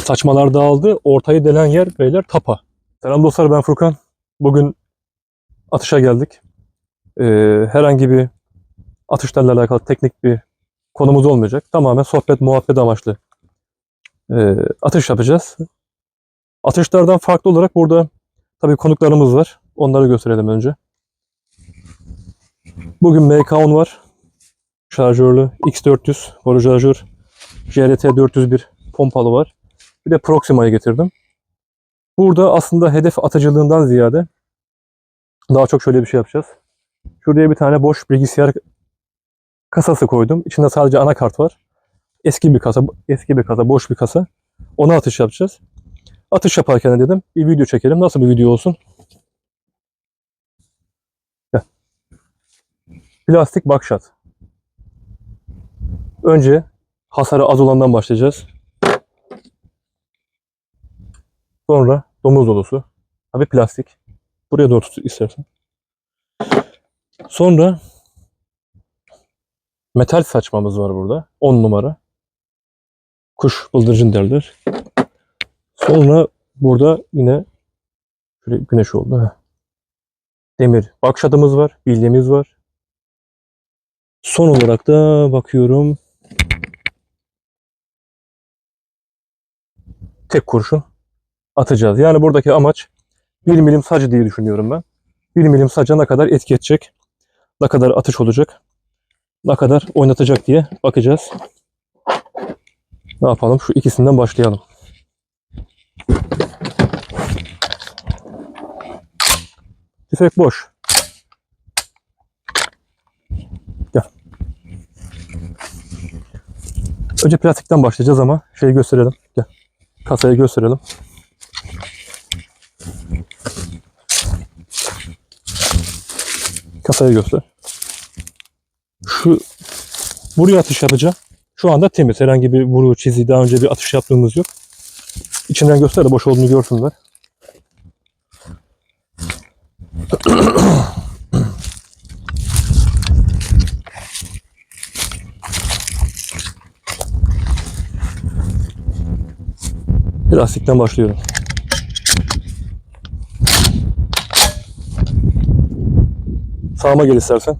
Saçmalar dağıldı. Ortayı delen yer beyler tapa. Selam dostlar ben Furkan. Bugün atışa geldik. Ee, herhangi bir atışlarla alakalı teknik bir konumuz olmayacak. Tamamen sohbet muhabbet amaçlı ee, atış yapacağız. Atışlardan farklı olarak burada tabii konuklarımız var. Onları gösterelim önce. Bugün MK10 var. Şarjörlü X400 boru şarjör. JRT 401 pompalı var. Bir de Proxima'yı getirdim. Burada aslında hedef atıcılığından ziyade daha çok şöyle bir şey yapacağız. Şuraya bir tane boş bilgisayar kasası koydum. İçinde sadece anakart var. Eski bir kasa, eski bir kasa, boş bir kasa. Ona atış yapacağız. Atış yaparken dedim bir video çekelim. Nasıl bir video olsun? Plastik bakşat. Önce hasarı az olandan başlayacağız. Sonra domuz dolusu. Tabii plastik. Buraya doğru tut istersen. Sonra metal saçmamız var burada. 10 numara. Kuş bıldırcın derler. Sonra burada yine şöyle güneş oldu. heh. Demir. Bakşatımız var. Bilyemiz var. Son olarak da bakıyorum. Tek kurşun atacağız. Yani buradaki amaç 1 milim sacı diye düşünüyorum ben. 1 milim saca ne kadar etki edecek, ne kadar atış olacak, ne kadar oynatacak diye bakacağız. Ne yapalım? Şu ikisinden başlayalım. Tüfek boş. Gel. Önce plastikten başlayacağız ama şeyi gösterelim. Gel. Kasayı gösterelim. Kasayı göster. Şu buraya atış yapacağım. Şu anda temiz. Herhangi bir vuru, çizi, daha önce bir atış yaptığımız yok. İçinden göster de boş olduğunu görsünler. Plastikten başlıyorum. Sağıma gel istersen.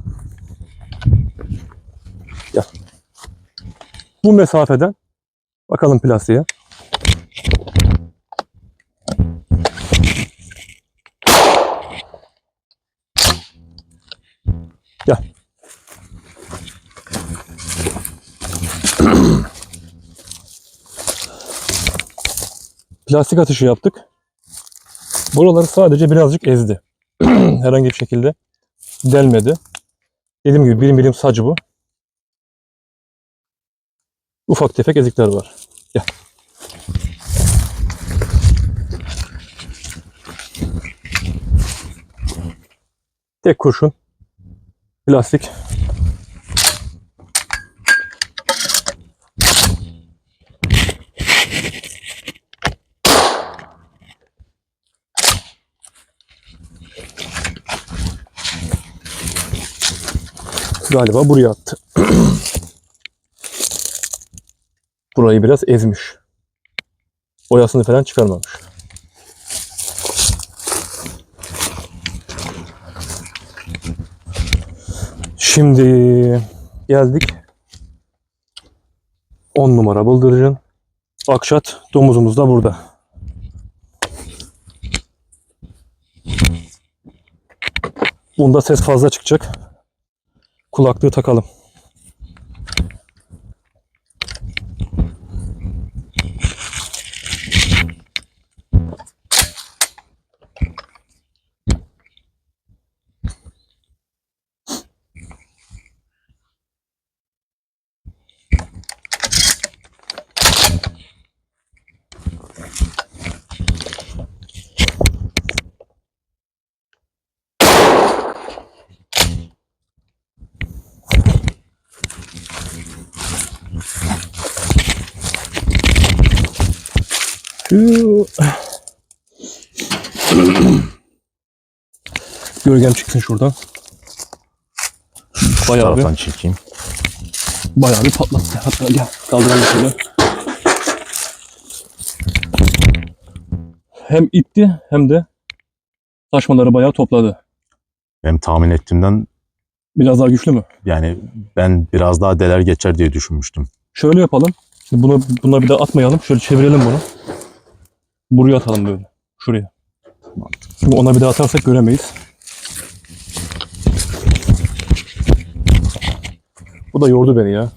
Gel. Bu mesafeden bakalım plastiğe. Gel. Plastik atışı yaptık. Buraları sadece birazcık ezdi. Herhangi bir şekilde delmedi. Dediğim gibi birim birim sac bu. Ufak tefek ezikler var. Gel. Tek kurşun. Plastik. Galiba buraya attı. Burayı biraz ezmiş. Boyasını falan çıkarmamış. Şimdi geldik. 10 numara bıldırcın. Akşat domuzumuz da burada. Bunda ses fazla çıkacak. Kulaklığı takalım. Gölgem çıksın şuradan. Bayağı bir, taraftan çekeyim. bayağı bir patlattı. Hatta gel kaldıralım şöyle. hem itti hem de taşmaları bayağı topladı. Benim tahmin ettiğimden Biraz daha güçlü mü? yani ben biraz daha deler geçer diye düşünmüştüm. Şöyle yapalım. Şimdi bunu buna bir daha atmayalım. Şöyle çevirelim bunu. Buraya atalım böyle. Şuraya. Şimdi ona bir daha atarsak göremeyiz. Bu da yordu beni ya.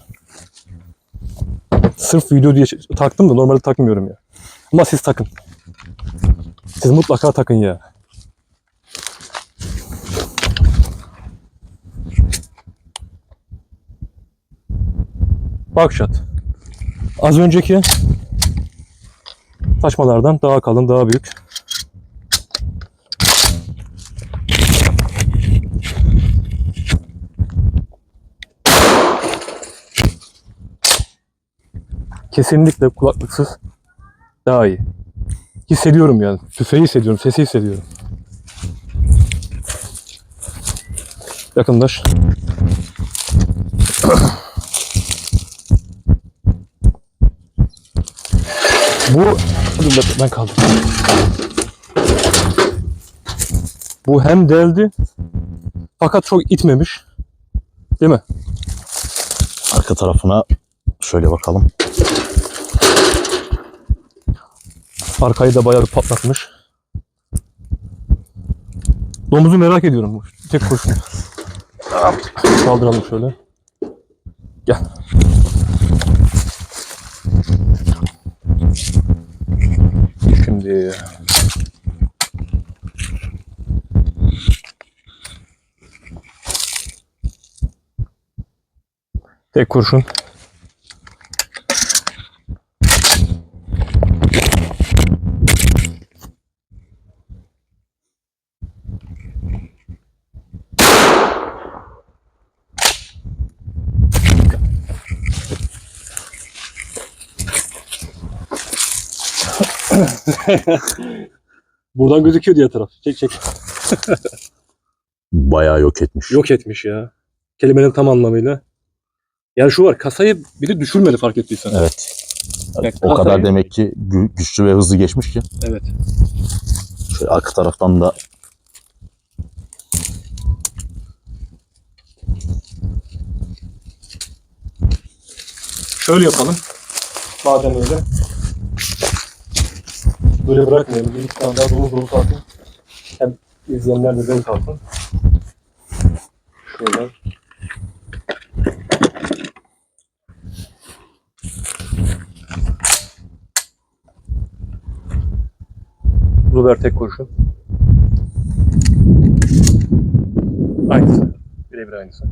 Sırf video diye ç- taktım da normalde takmıyorum ya. Ama siz takın. Siz mutlaka takın ya. Bakşat. Az önceki taşmalardan daha kalın, daha büyük. Kesinlikle kulaklıksız daha iyi. Hissediyorum yani. Tüfeği hissediyorum, sesi hissediyorum. Yakınlaş. Bu Dur dakika, ben kaldım. Bu hem deldi fakat çok itmemiş. Değil mi? Arka tarafına şöyle bakalım. Arkayı da bayağı bir patlatmış. Domuzu merak ediyorum. Tek kurşun. Kaldıralım şöyle. Gel. Şimdi tek kurşun. Buradan gözüküyor diğer taraf. Çek çek. Bayağı yok etmiş. Yok etmiş ya. Kelimenin tam anlamıyla. Yani şu var kasayı bir de düşürmedi fark ettiysen. Evet. Evet, o kadar demek ki gü- güçlü ve hızlı geçmiş ki. Evet. Şöyle arka taraftan da Şöyle yapalım. Madem öyle. Böyle bırakmayalım. Bir iki tane daha dolu dolu kalsın. Hem izleyenler de zevk alsın. Şöyle. Ruber tek kurşun. Aynısı. Birebir aynısı.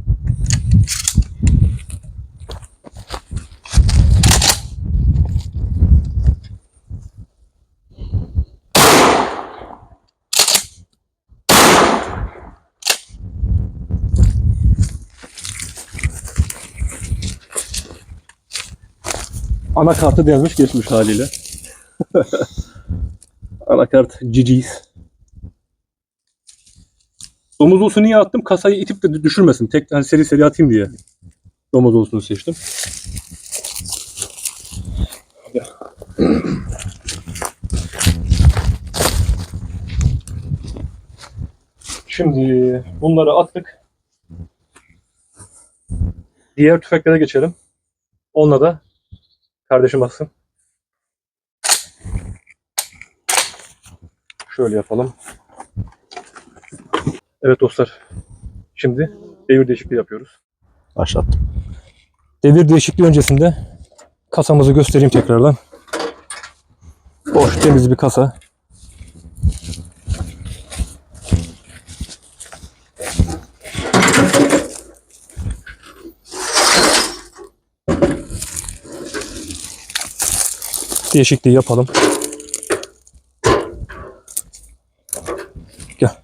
Anakartı delmiş geçmiş haliyle. Anakart GG's. Domuz olsun niye attım? Kasayı itip de düşürmesin. Tek hani seri seri atayım diye. Domuz olsunu seçtim. Şimdi bunları attık. Diğer tüfeklere geçelim. Onunla da kardeşim bassın. Şöyle yapalım. Evet dostlar. Şimdi devir değişikliği yapıyoruz. başlattım. Devir değişikliği öncesinde kasamızı göstereyim tekrardan. Boş temiz bir kasa. Değişikliği yapalım. Gel.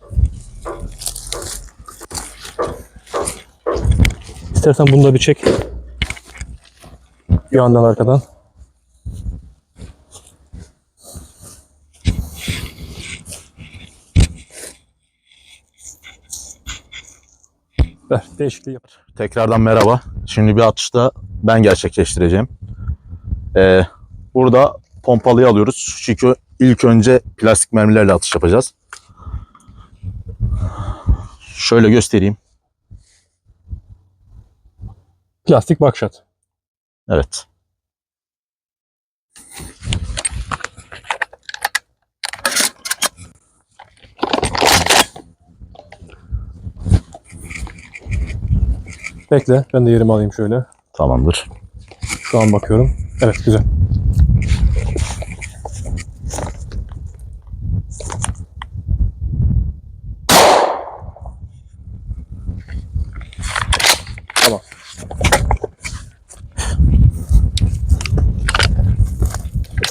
İstersen bunu da bir çek. Bir yandan arkadan. Ver, değişikliği yap. Tekrardan merhaba. Şimdi bir atışta ben gerçekleştireceğim. Ee, burada pompalıyı alıyoruz. Çünkü ilk önce plastik mermilerle atış yapacağız. Şöyle göstereyim. Plastik bakşat. Evet. Bekle ben de yerimi alayım şöyle. Tamamdır. Şu an bakıyorum. Evet güzel.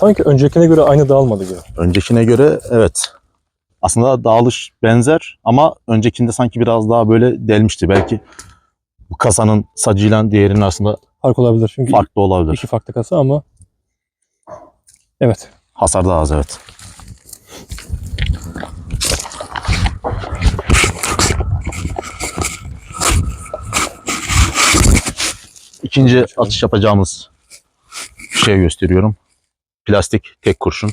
Sanki öncekine göre aynı dağılmadı gibi. Öncekine göre evet. Aslında dağılış benzer ama öncekinde sanki biraz daha böyle delmişti. Belki bu kasanın sacıyla diğerinin arasında Fark olabilir çünkü farklı olabilir. iki farklı kasa ama evet. Hasar daha az evet. İkinci atış yapacağımız şey gösteriyorum. Plastik tek kurşun.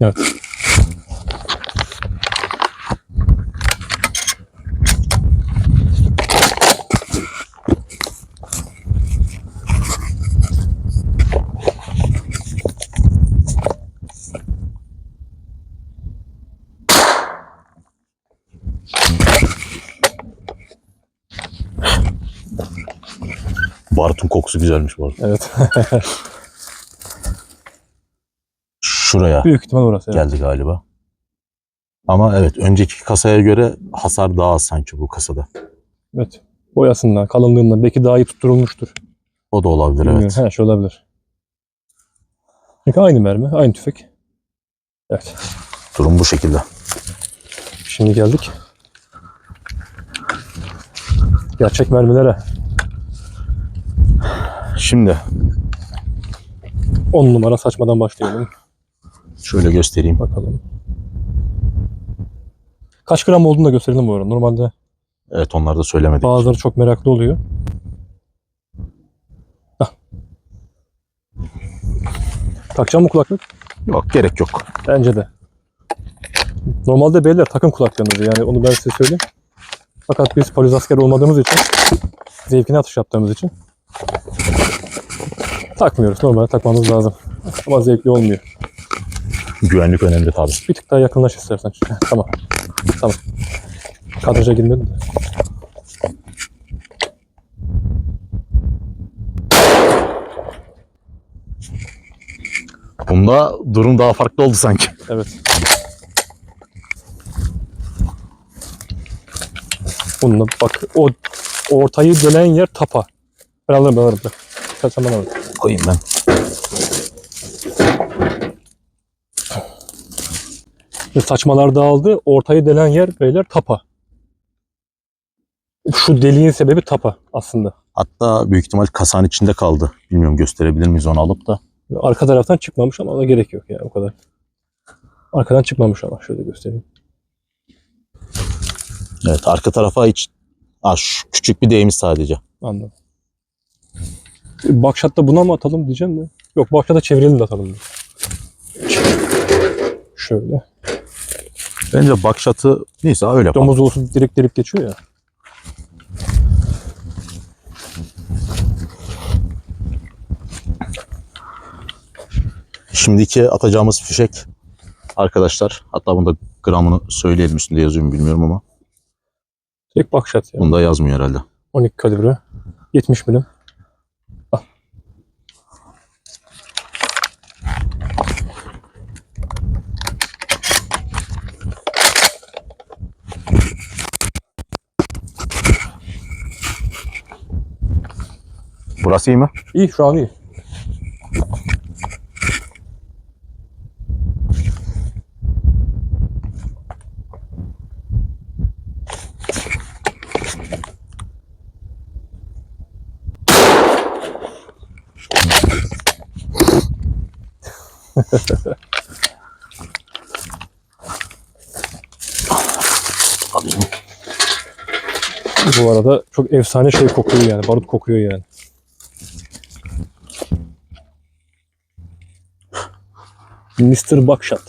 Evet. Barutun kokusu güzelmiş bu arada. Evet. Şuraya Büyük ihtimal orası. Evet. geldi galiba. Ama evet önceki kasaya göre hasar daha az sanki bu kasada. evet. Boyasından, kalınlığından belki daha iyi tutturulmuştur. O da olabilir Bilmiyorum. evet. Her şey olabilir. Çünkü aynı mermi, aynı tüfek. Evet. Durum bu şekilde. Şimdi geldik. Gerçek mermilere. Şimdi 10 numara saçmadan başlayalım. şöyle göstereyim. Bakalım. Kaç gram olduğunu da gösterelim bu arada. Normalde Evet onları da söylemedik. bazıları çok meraklı oluyor. Hah. Takacağım mı kulaklık? Yok gerek yok. Bence de. Normalde beyler takım kulaklığınızı yani onu ben size söyleyeyim. Fakat biz polis asker olmadığımız için zevkine atış yaptığımız için takmıyoruz. Normalde takmamız lazım. Ama zevkli olmuyor. Güvenlik önemli tabii. Bir tık daha yakınlaş istersen. Heh, tamam. Tamam. Kadraja girmedim de. Bunda durum daha farklı oldu sanki. Evet. Bununla bak o ortayı dönen yer tapa. Ben alırım ben alırım. Sen, bana alırım. Koyayım ben. Ve Saçmalar dağıldı. Ortayı delen yer beyler tapa. Şu deliğin sebebi tapa aslında. Hatta büyük ihtimal kasanın içinde kaldı. Bilmiyorum gösterebilir miyiz onu alıp da. Arka taraftan çıkmamış ama ona gerek yok yani o kadar. Arkadan çıkmamış ama şöyle göstereyim. Evet arka tarafa hiç ha, şu küçük bir değmiş sadece. Anladım. Bakşat'ta buna mı atalım diyeceğim de. Yok Bakşat'a çevirelim de atalım. diye. Şöyle. Bence bakşatı neyse öyle yapalım. Domuz olsun direkt direkt geçiyor ya. Şimdiki atacağımız fişek arkadaşlar. Hatta bunda gramını söyleyelim üstünde yazıyor mu bilmiyorum ama. Direkt Bakşat ya. Bunda yazmıyor herhalde. 12 kalibre. 70 milim. Burası iyi mi? İyi şu an iyi. Bu arada çok efsane şey kokuyor yani. Barut kokuyor yani. Mr. Buckshot.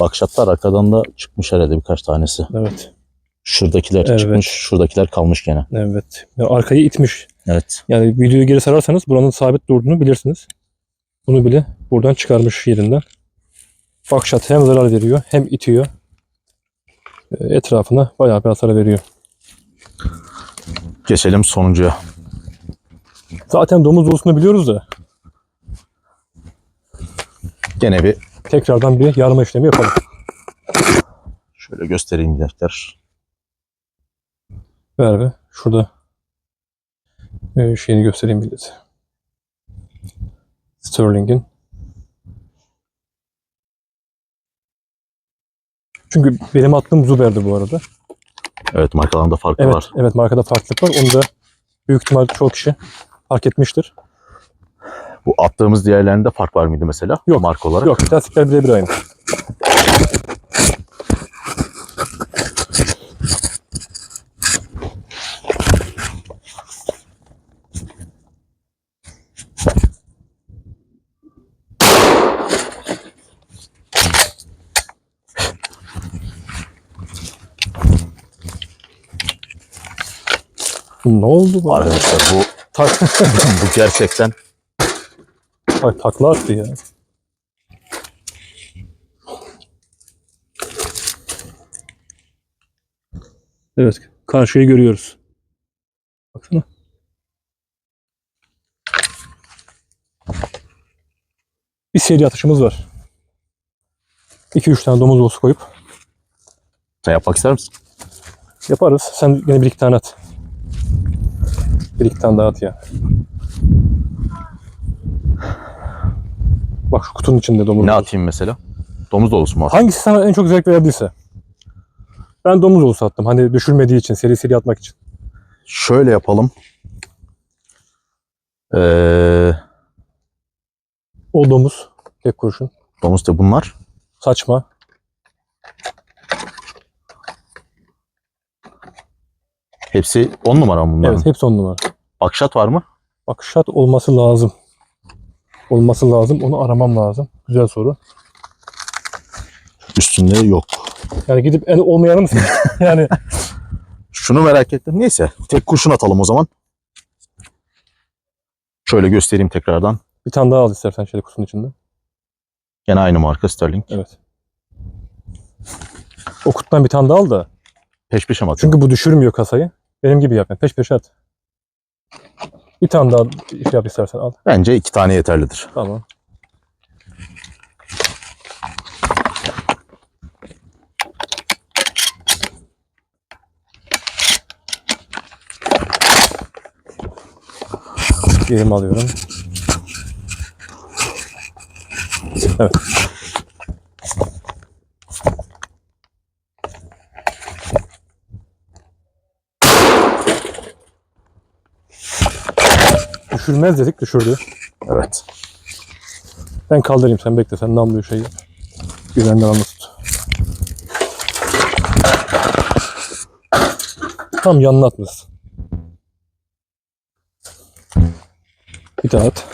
Bakşatlar arkadan da çıkmış herhalde birkaç tanesi. Evet. Şuradakiler Evet. çıkmış, şuradakiler kalmış gene. Evet. Ya arkayı itmiş. Evet. Yani videoyu geri sararsanız buranın sabit durduğunu bilirsiniz. Bunu bile buradan çıkarmış yerinden. Buckshot hem zarar veriyor hem itiyor. E, Etrafına bayağı bir hasar veriyor. Geçelim sonuncuya. Zaten domuz dolusunu biliyoruz da Gene bir tekrardan bir yarma işlemi yapalım. şöyle göstereyim bir defter. Ver be. Şurada e, şeyini göstereyim millete. Sterling'in. Çünkü benim attığım Zuber'di bu arada. Evet markalarında farkı Evet, var. evet markada farklılık var. Onu da büyük ihtimal çok kişi fark etmiştir. Bu attığımız diğerlerinde fark var mıydı mesela? Yok. Marka olarak. Yok, lastikler birebir aynı. Ne oldu bu? Arkadaşlar bu bu gerçekten Ay, takla attı ya. Evet, karşıyı görüyoruz. Baksana. Bir seri atışımız var. 2-3 tane domuz olsu koyup sen yapmak ister misin? yaparız. Sen yine bir iki tane at. Bir iki tane daha at ya. Bak şu kutunun içinde domuz. Ne dolusu. atayım mesela? Domuz dolusu mu atayım? Hangisi sana en çok zevk verdiyse. Ben domuz olsa attım. Hani düşürmediği için, seri seri atmak için. Şöyle yapalım. Ee, O domuz. Tek kurşun. domuz da bunlar. Saçma. Hepsi 10 numara mı bunlar? Evet hepsi on numara. Akşat var mı? Bak şat olması lazım. Olması lazım. Onu aramam lazım. Güzel soru. Üstünde yok. Yani gidip en olmayanı mı yani Şunu merak ettim. Neyse. Tek kurşun atalım o zaman. Şöyle göstereyim tekrardan. bir tane daha al istersen şöyle kutunun içinde. Gene aynı marka Sterling. Evet. O kutudan bir tane daha al da. Peş peşe mi atayım? Çünkü bu düşürmüyor kasayı. Benim gibi yap. yani. Peş peşe at. Bir tane daha şey yap istersen al. Bence iki tane yeterlidir. Tamam. Yerimi alıyorum. Evet. Düşürmez dedik, düşürdü. Evet. Ben kaldırayım sen bekle sen namluyu şey yap. Güvenden anla tut. Tam yanına atmışsın. Bir daha at.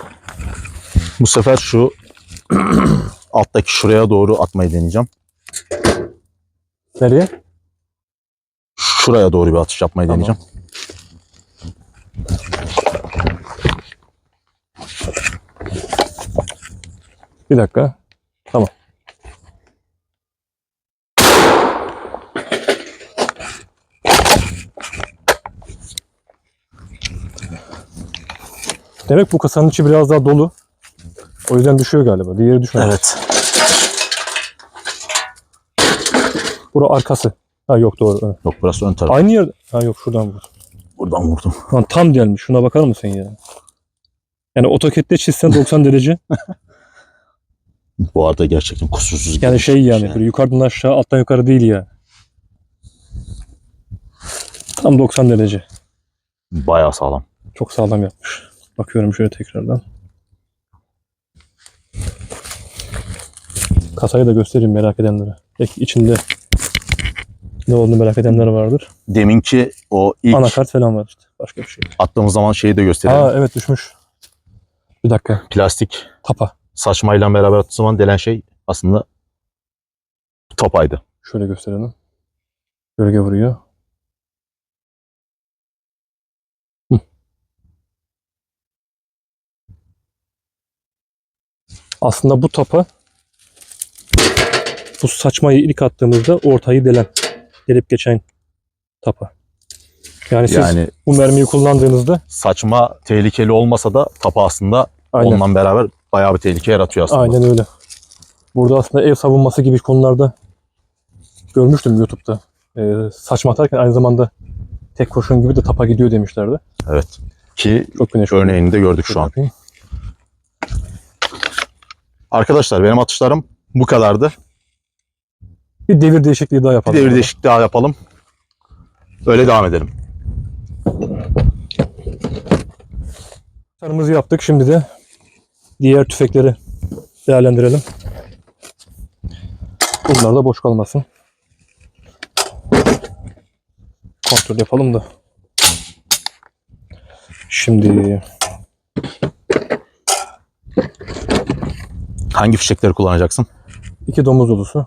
Bu sefer şu alttaki şuraya doğru atmayı deneyeceğim. Nereye? Şuraya doğru bir atış yapmayı Tamam. deneyeceğim. Bir dakika. Tamam. Demek bu kasanın içi biraz daha dolu. O yüzden düşüyor galiba. Diğeri düşmedi. Evet. Bura arkası. Ha yok doğru. evet. Yok burası ön taraf. Aynı yer. Ha yok şuradan vur. Buradan vurdum. Lan tam gelmiş. Şuna bakar mısın ya? Yani AutoCAD'de çizsen 90 derece. Bu arada gerçekten kusursuz. Yani şey yani böyle yukarıdan aşağı alttan yukarı değil ya. Tam 90 derece. Bayağı sağlam. Çok sağlam yapmış. Bakıyorum şöyle tekrardan. Kasayı da göstereyim merak edenlere. Belki içinde ne olduğunu merak edenler vardır. Deminki o ilk Anakart falan var işte. Başka bir şey. attığımız zaman şeyi de gösterelim. Aa evet düşmüş. Bir dakika. Plastik. Tapa. Saçmayla beraber attığı zaman delen şey aslında topaydı. Şöyle gösterelim. Gölge vuruyor. Hı. Aslında bu tapa bu saçmayı ilk attığımızda ortayı delen, delip geçen tapa. Yani siz Yani bu mermiyi kullandığınızda saçma tehlikeli olmasa da tapa aslında aynen, onunla beraber bayağı bir tehlike yaratıyor aslında. aynen öyle. Burada aslında ev savunması gibi konularda görmüştüm YouTube'da. Ee, saçma atarken aynı zamanda tek kurşun gibi de tapa gidiyor demişlerdi. Evet. Ki Çok güneş örneğini de gördük şu an. Arkadaşlar benim atışlarım bu kadardı. Bir devir değişikliği daha Bir yapalım. devir değişikliği daha yapalım. Öyle devam edelim. Sarımızı yaptık. Şimdi de diğer tüfekleri değerlendirelim. Bunlar da boş kalmasın. Kontrol yapalım da. Şimdi Hangi fişekleri kullanacaksın? iki domuz ulusu.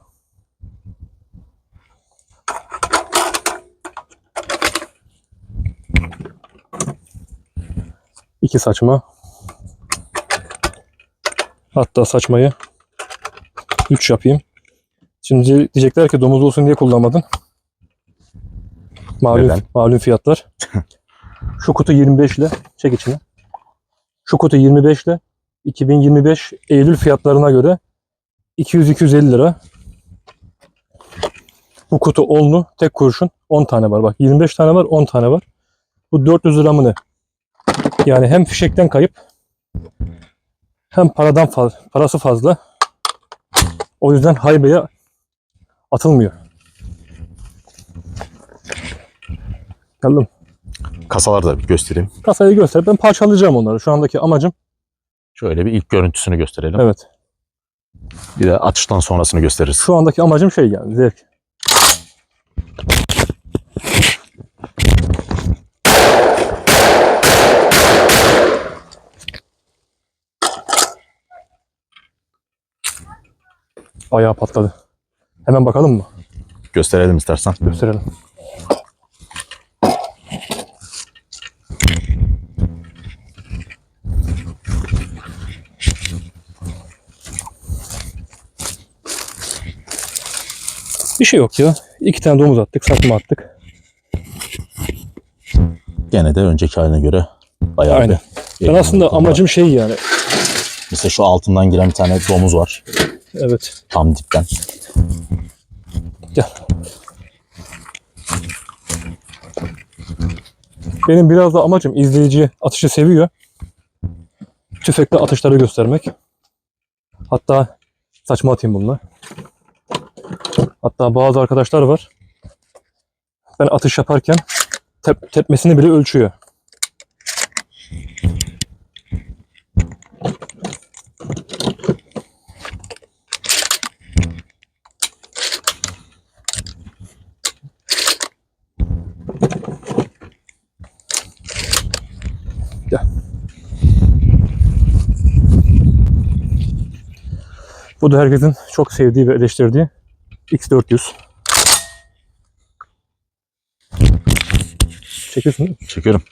İki saçma. Hatta saçmayı 3 yapayım. Şimdi diyecekler ki domuz olsun diye kullanmadın. Malum, Neden? malum fiyatlar. Şu kutu 25 ile çek içine. Şu kutu 25 ile 2025 Eylül fiyatlarına göre 200-250 lira. Bu kutu onlu tek kurşun 10 tane var. Bak 25 tane var 10 tane var. Bu 400 lira mı ne? Yani hem fişekten kayıp hem paradan fazla, parası fazla. O yüzden haybeye atılmıyor. Geldim. Kasaları da bir göstereyim. Kasayı göster. Ben parçalayacağım onları. Şu andaki amacım Şöyle bir ilk görüntüsünü gösterelim. evet. Bir de atıştan sonrasını gösteririz. Şu andaki amacım şey yani zevk. Ayağı patladı. Hemen bakalım mı? Gösterelim istersen. Gösterelim. Bir şey yok ya. İki tane domuz attık, satma attık. Gene de önceki haline göre bayağı Aynen. bir Ben aslında amacım şey yani. Mesela şu altından giren bir tane domuz var. Evet. Tam dipten. Gel. Benim biraz da amacım izleyici atışı seviyor. Tüfekle atışları göstermek. Hatta saçma atayım bununla. Hatta bazı arkadaşlar var. Ben atış yaparken tep- tepmesini bile ölçüyor. Bu da herkesin çok sevdiği ve eleştirdiği X400. Çekiyorsun değil mi? Çekiyorum.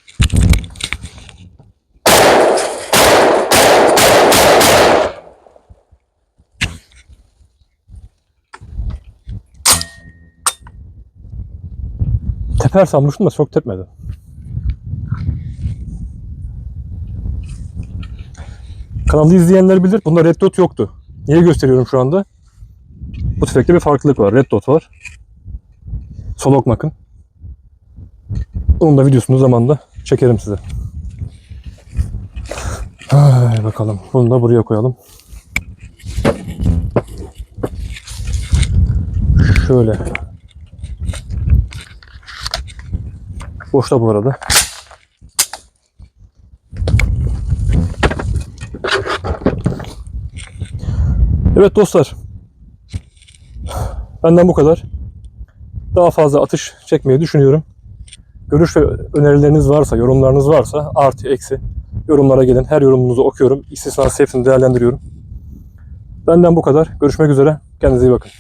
Teper sanmıştım da çok tepmedi. Kanalı izleyenler bilir. Bunda red dot yoktu. Niye gösteriyorum şu anda? Bu tüfekte bir farklılık var. Red dot var. Solok makın. Bunun da videosunu zamanla çekerim size. Ay, bakalım. Bunu da buraya koyalım. Şöyle. Boşta bu arada. Evet dostlar. Benden bu kadar. Daha fazla atış çekmeyi düşünüyorum. Görüş ve önerileriniz varsa, yorumlarınız varsa artı eksi yorumlara gelin. Her yorumunuzu okuyorum. İstisnasız hepsini değerlendiriyorum. Benden bu kadar. Görüşmek üzere. Kendinize iyi bakın.